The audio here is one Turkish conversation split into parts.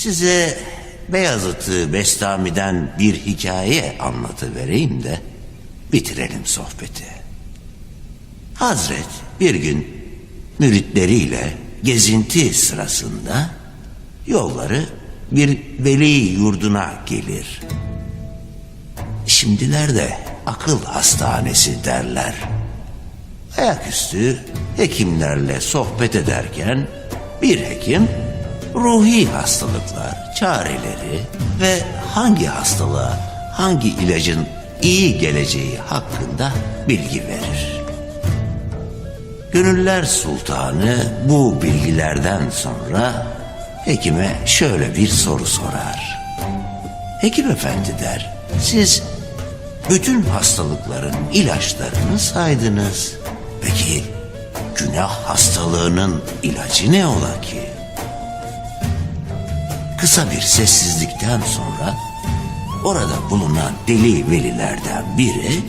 Size Beyazıt'ı Bestami'den bir hikaye anlatıvereyim de bitirelim sohbeti. Hazret bir gün müritleriyle gezinti sırasında yolları bir veli yurduna gelir. Şimdilerde akıl hastanesi derler. Ayaküstü hekimlerle sohbet ederken bir hekim ruhi hastalıklar, çareleri ve hangi hastalığa hangi ilacın iyi geleceği hakkında bilgi verir. Gönüller Sultanı bu bilgilerden sonra hekime şöyle bir soru sorar. Hekim efendi der, siz bütün hastalıkların ilaçlarını saydınız. Peki günah hastalığının ilacı ne ola ki? Kısa bir sessizlikten sonra orada bulunan deli velilerden biri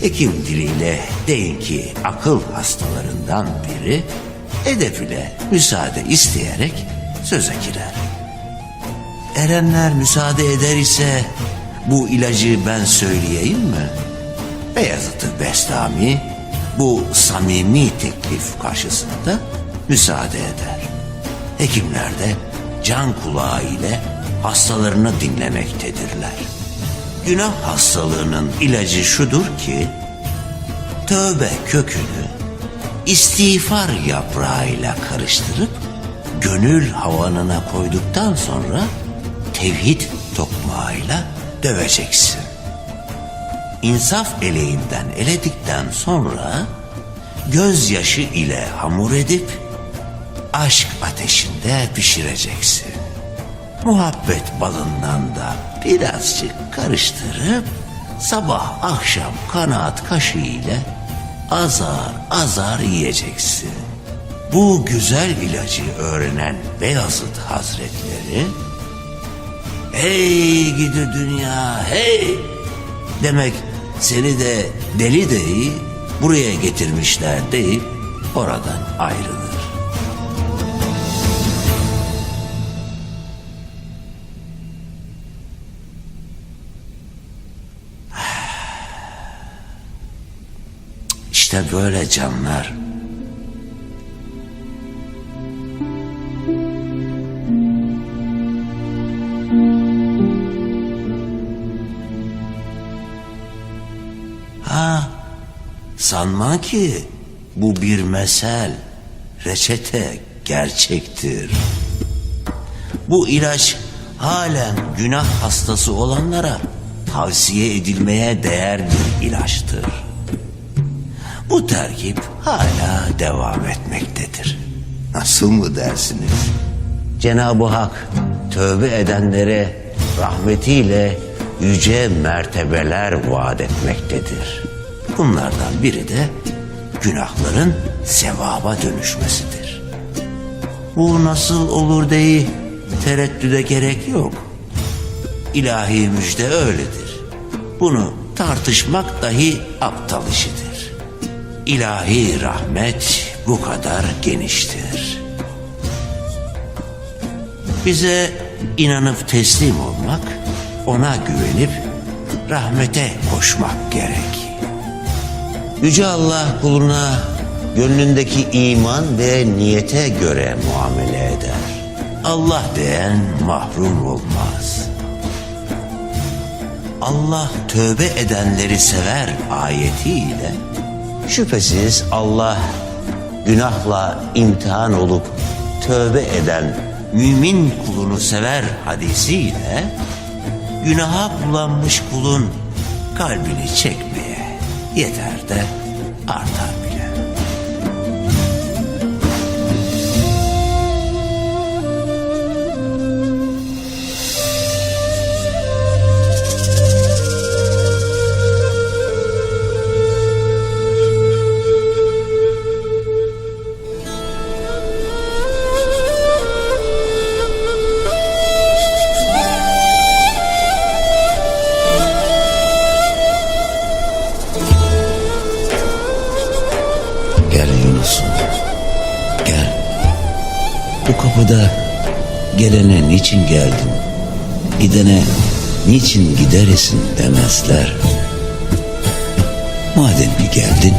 hekim diliyle deyin ki akıl hastalarından biri edep ile müsaade isteyerek söze girer. Erenler müsaade eder ise bu ilacı ben söyleyeyim mi? Beyazıt-ı Bestami bu samimi teklif karşısında müsaade eder. Hekimler de can kulağı ile hastalarını dinlemektedirler. Günah hastalığının ilacı şudur ki tövbe kökünü istiğfar yaprağıyla karıştırıp gönül havanına koyduktan sonra tevhid tokmağıyla döveceksin. İnsaf eleğinden eledikten sonra gözyaşı ile hamur edip aşk ateşinde pişireceksin. Muhabbet balından da birazcık karıştırıp sabah akşam kanaat kaşığı ile azar azar yiyeceksin. Bu güzel ilacı öğrenen Beyazıt Hazretleri Hey gidi dünya hey demek seni de deli deyi buraya getirmişler deyip oradan ayrılır. İşte böyle canlar. Ha, sanma ki bu bir mesel, reçete gerçektir. Bu ilaç halen günah hastası olanlara tavsiye edilmeye değer bir ilaçtır. Bu terkip hala devam etmektedir. Nasıl mı dersiniz? Cenab-ı Hak tövbe edenlere rahmetiyle yüce mertebeler vaat etmektedir. Bunlardan biri de günahların sevaba dönüşmesidir. Bu nasıl olur deyi tereddüde gerek yok. İlahi müjde öyledir. Bunu tartışmak dahi aptal işidir. İlahi rahmet bu kadar geniştir. Bize inanıp teslim olmak, ona güvenip rahmete koşmak gerek. Yüce Allah kuluna gönlündeki iman ve niyete göre muamele eder. Allah diyen mahrum olmaz. Allah tövbe edenleri sever ayetiyle şüphesiz Allah günahla imtihan olup tövbe eden mümin kulunu sever hadisiyle günaha bulanmış kulun kalbini çekmeye yeter de artar kapıda gelene niçin geldin? Gidene niçin gideresin demezler. Madem ki geldin,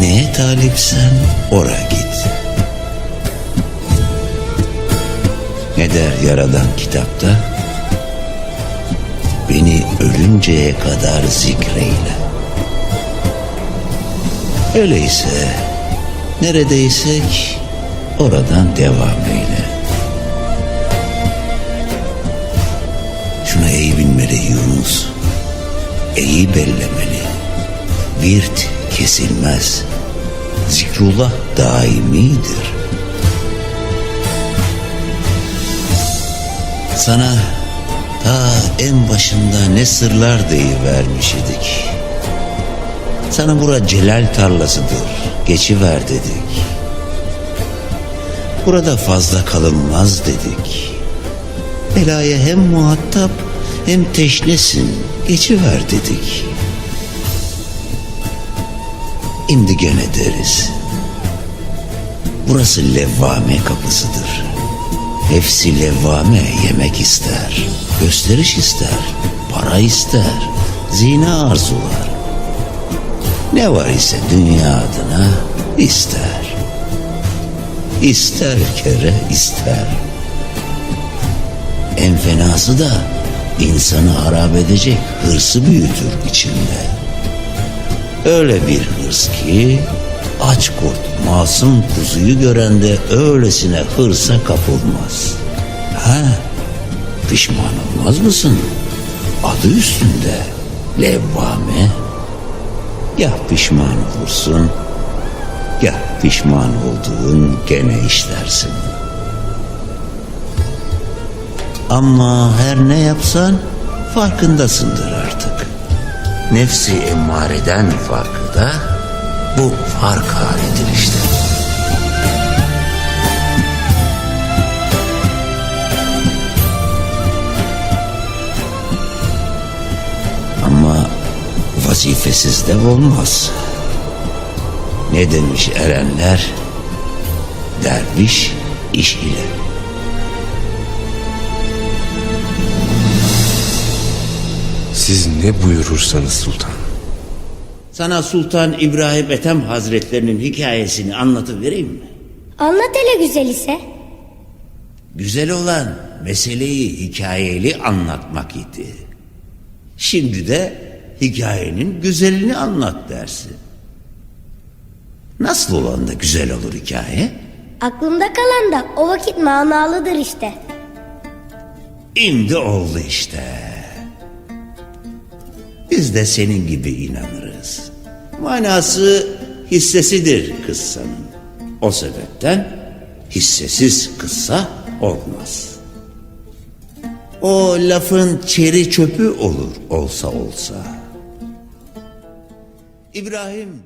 neye talipsen ora git. Ne der yaradan kitapta? Beni ölünceye kadar zikreyle. Öyleyse neredeysek oradan devam eyle. Şuna iyi binmeli Yunus. İyi bellemeli. Virt kesilmez. Zikrullah daimidir. Sana ta en başında ne sırlar deyivermiş idik. Sana bura celal tarlasıdır, geçiver dedik. Burada fazla kalınmaz dedik. Belaya hem muhatap hem teşnesin, geçiver dedik. Şimdi gene deriz. Burası levvame kapısıdır. Nefsi levvame yemek ister, gösteriş ister, para ister, zina arzular. Ne var ise dünya adına ister. İster kere ister. En fenası da insanı harap edecek hırsı büyütür içinde. Öyle bir hırs ki aç kurt masum kuzuyu görende öylesine hırsa kapılmaz. Ha, pişman olmaz mısın? Adı üstünde levvame. Ya pişman olursun ya pişman olduğun gene işlersin. Ama her ne yapsan farkındasındır artık. Nefsi emmareden farkı da bu fark halidir işte. Ama vazifesiz de olmaz. Ne demiş erenler? Derviş iş ile. Siz ne buyurursanız sultan. Sana Sultan İbrahim Ethem Hazretlerinin hikayesini anlatıvereyim mi? Anlat hele güzel ise. Güzel olan meseleyi hikayeli anlatmak idi. Şimdi de hikayenin güzelini anlat dersin. Nasıl olan da güzel olur hikaye? Aklımda kalan da o vakit manalıdır işte. İndi oldu işte. Biz de senin gibi inanırız. Manası hissesidir kıssanın. O sebepten hissesiz kıssa olmaz. O lafın çeri çöpü olur olsa olsa. İbrahim